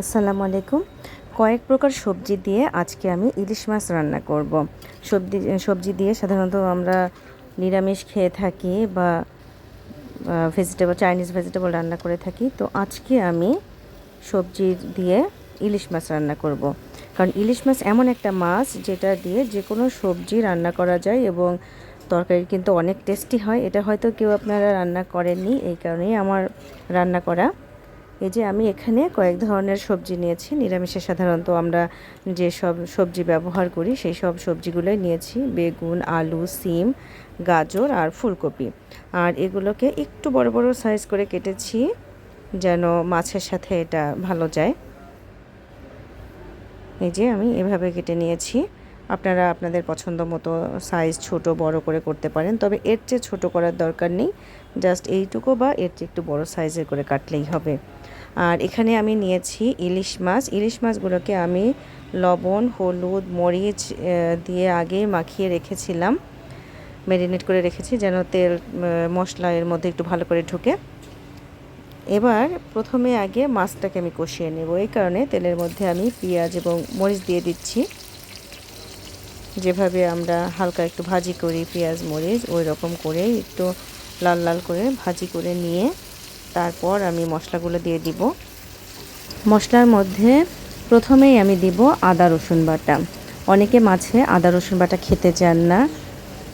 আসসালামু আলাইকুম। কয়েক প্রকার সবজি দিয়ে আজকে আমি ইলিশ মাছ রান্না করব। সবজি সবজি দিয়ে সাধারণত আমরা নিরামিষ খেয়ে থাকি বা ভেজিটেবল চাইনিজ ভেজিটেবল রান্না করে থাকি। তো আজকে আমি সবজি দিয়ে ইলিশ মাছ রান্না করব। কারণ ইলিশ মাছ এমন একটা মাছ যেটা দিয়ে যে কোনো সবজি রান্না করা যায় এবং তরকারি কিন্তু অনেক টেস্টি হয়। এটা হয়তো কেউ আপনারা রান্না করেননি, এই কারণেই আমার রান্না করা এই যে আমি এখানে কয়েক ধরনের সবজি নিয়েছি, নিরামিষে সাধারণত আমরা যে সব সবজি ব্যবহার করি, সেই সব সবজিগুলোই নিয়েছি। বেগুন, আলু, সিম, গাজর আর ফুলকপি। আর এগুলোকে একটু বড় বড় সাইজ করে কেটেছি যেন মাছের সাথে এটা ভালো যায়। এই যে আমি এভাবে কেটে নিয়েছি। আপনারা আপনাদের পছন্দ মতো সাইজ ছোট বড় করে করতে পারেন, তবে এর চেয়ে ছোট করার দরকার নেই। জাস্ট এইটুকু বা এর চেয়ে একটু বড় সাইজের করে কাটলেই হবে। আর এখানে আমি নিয়েছি ইলিশ মাছ। ইলিশ মাছগুলোকে আমি লবণ, হলুদ, মরিচ দিয়ে আগে মাখিয়ে রেখেছিলাম। ম্যারিনেট করে রেখেছি যেন তেল মশলা এর মধ্যে একটু ভালো করে ঢুকে। এবার প্রথমে আগে মাছটাকে আমি কষিয়ে নেব। এই কারণে তেলের মধ্যে আমি পেঁয়াজ এবং মরিচ দিয়ে দিচ্ছি। যেভাবে আমরা হালকা একটু ভাজি করি পেঁয়াজ, মরিচ ওই রকম করে একটু লাল লাল করে ভাজি করে নিয়ে তারপর আমি মশলাগুলো দিয়ে দিব। মশলার মধ্যে প্রথমেই আমি দিব আদা, রসুন বাটা। অনেকে মাছে আদা, রসুন বাটা খেতে চান না।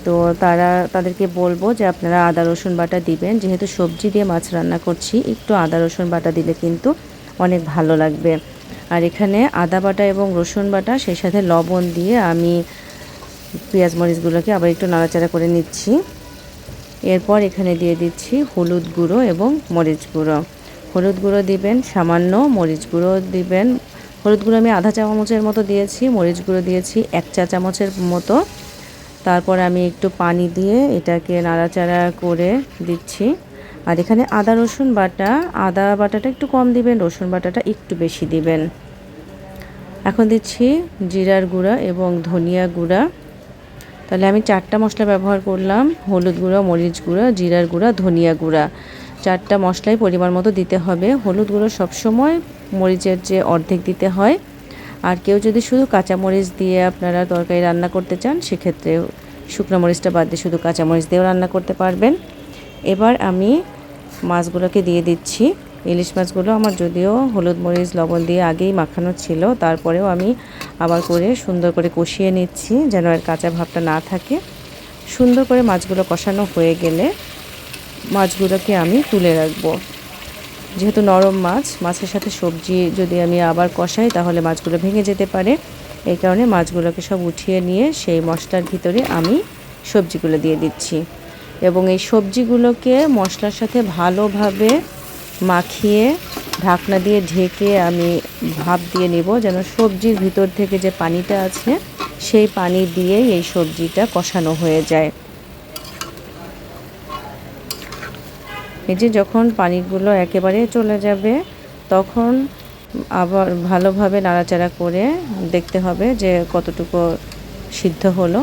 তো তারা, তাদেরকে বলব যে আপনারা আদা, রসুন বাটা দিবেন। যেহেতু সবজি দিয়ে মাছ রান্না করছি, একটু আদা, রসুন বাটা দিলে কিন্তু অনেক ভালো লাগবে। আর এখানে আদা বাটা এবং রসুন বাটা, সেই সাথে লবণ দিয়ে আমি পেঁয়াজ মরিচগুলোকে আবার একটু নাড়াচাড়া করে নিচ্ছি। এরপর এখানে দিয়ে দিচ্ছি হলুদ গুঁড়ো এবং মরিচ গুঁড়ো। হলুদ গুঁড়ো দিবেন, সামান্য মরিচ গুঁড়ো দিবেন। হলুদ গুঁড়ো আমি আধা চামচের মতো দিয়েছি, মরিচ গুঁড়ো দিয়েছি এক চা চামচের মতো। তারপর আমি একটু পানি দিয়ে এটাকে নাড়াচাড়া করে দিচ্ছি। আর এখানে আদা, রসুন বাটা, আদা বাটাটা একটু কম দিবেন, রসুন বাটাটা একটু বেশি দিবেন। এখন দিচ্ছি জিরার গুঁড়া এবং ধনিয়া গুঁড়া। তাহলে আমি চারটা মশলা ব্যবহার করলাম। হলুদ গুঁড়া, মরিচ গুঁড়া, জিরার গুঁড়া, ধনিয়া গুঁড়া। চারটা মশলাই পরিমাণ মতো দিতে হবে। হলুদ গুঁড়ো সবসময় মরিচের যে অর্ধেক দিতে হয়। আর কেউ যদি শুধু কাঁচামরিচ দিয়ে আপনারা তরকারি রান্না করতে চান, সেক্ষেত্রে শুকনো মরিচটা বাদ দিয়ে শুধু কাঁচামরিচ দিয়েও রান্না করতে পারবেন। এবার আমি মাছগুলোকে দিয়ে দিচ্ছি। ইলিশ মাছগুলো আমার যদিও হলুদ মরিচ, লবণ দিয়ে আগেই মাখানো ছিল, তারপরেও আমি আবার করে সুন্দর করে কষিয়ে নিচ্ছি যেন এর কাঁচা ভাবটা না থাকে। সুন্দর করে মাছগুলো কষানো হয়ে গেলে মাছগুলোকে আমি তুলে রাখব। যেহেতু নরম মাছ, মাছের সাথে সবজি যদি আমি আবার কষাই তাহলে মাছগুলো ভেঙে যেতে পারে। এই কারণে মাছগুলোকে সব উঠিয়ে নিয়ে সেই মশলার ভিতরে আমি সবজিগুলো দিয়ে দিচ্ছি। এবং এই সবজিগুলোকে মশলার সাথে ভালোভাবে মাখিয়ে ঢাকনা দিয়ে ঢেকে আমি ভাপ দিয়ে নেব যেন সবজির ভিতর থেকে যে পানিটা আছে, সেই পানি দিয়েই এই সবজিটা কষানো হয়ে যায়। এই যে যখন পানিগুলো একেবারে চলে যাবে, তখন আবার ভালোভাবে নাড়াচাড়া করে দেখতে হবে যে কতটুকু সিদ্ধ হলো।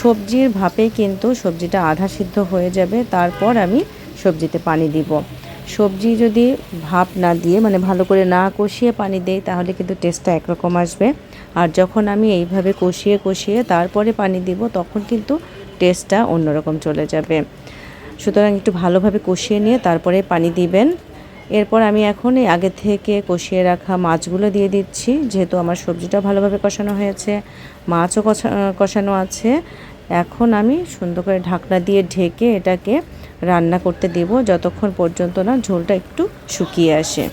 সবজির ভাপেই কিন্তু সবজিটা আধা সিদ্ধ হয়ে যাবে, তারপর আমি সবজিতে পানি দিব। সবজি যদি ভাপ না দিয়ে মানে ভালো করে না কষিয়ে পানি দেই, তাহলে কিন্তু টেস্টটা একরকম আসবে। আর যখন আমি এইভাবে কষিয়ে কষিয়ে তারপরে পানি দিব, তখন কিন্তু টেস্টটা অন্যরকম চলে যাবে। সুতরাং একটু ভালোভাবে কষিয়ে নিয়ে তারপরে পানি দিবেন। এরপর আমি এখন এই আগে থেকে কষিয়ে রাখা মাছগুলো দিয়ে দিচ্ছি, যেহেতু আমার সবজিটা ভালোভাবে কষানো হয়েছে, মাছও কষানো আছে। এখন আমি সুন্দর করে ঢাকনা দিয়ে ঢেকে এটাকে রান্না করতে দেব যতক্ষণ পর্যন্ত না ঝোলটা একটু শুকিয়ে আসে।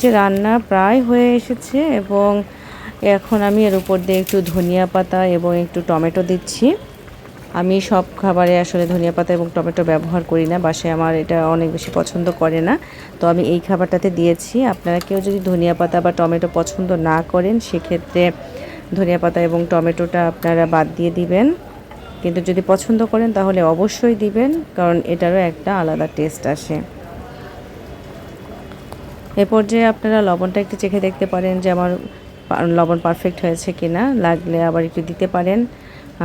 যে রান্না প্রায় হয়ে এসেছে এবং এখন আমি এর উপর দিয়ে একটু ধনিয়া পাতা এবং একটু টমেটো দিচ্ছি। আমি সব খাবারে আসলে ধনিয়া পাতা এবং টমেটো ব্যবহার করি না, বাসায় আমার এটা অনেক বেশি পছন্দ করে না। তো আমি এই খাবারটাতে দিয়েছি। আপনারা কেউ যদি ধনিয়া পাতা বা টমেটো পছন্দ না করেন, সেক্ষেত্রে ধনিয়া পাতা এবং টমেটোটা আপনারা বাদ দিয়ে দিবেন। কিন্তু যদি পছন্দ করেন তাহলে অবশ্যই দিবেন, কারণ এটারও একটা আলাদা টেস্ট আসে। এ পর্যায়ে আপনারা লবণটা একটু চেখে দেখতে পারেন যে আমার লবণ পারফেক্ট হয়েছে কি না লাগলে আবার একটু দিতে পারেন।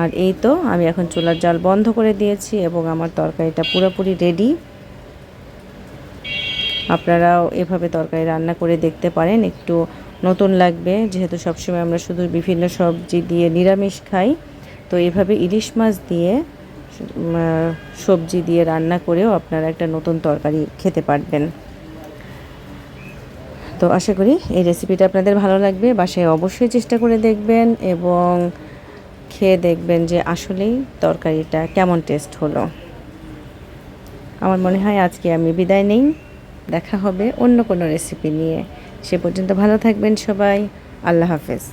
আর এই তো, আমি এখন চুলার জাল বন্ধ করে দিয়েছি এবং আমার তরকারিটা পুরোপুরি রেডি আপনারাও এভাবে তরকারি রান্না করে দেখতে পারেন, একটু নতুন লাগবে। যেহেতু সবসময় আমরা শুধু বিভিন্ন সবজি দিয়ে নিরামিষ খাই তো এভাবে ইলিশ মাছ দিয়ে সবজি দিয়ে রান্না করেও আপনারা একটা নতুন তরকারি খেতে পারবেন। তো আশা করি এই রেসিপিটা আপনাদের ভালো লাগবে। বাসায় অবশ্যই চেষ্টা করে দেখবেন এবং খেয়ে দেখবেন যে আসলেই তরকারিটা কেমন টেস্ট হলো। আমার মনে হয় আজকে আমি বিদায় নেই। দেখা হবে অন্য কোনো রেসিপি নিয়ে। সে পর্যন্ত ভালো থাকবেন সবাই। আল্লাহ হাফেজ।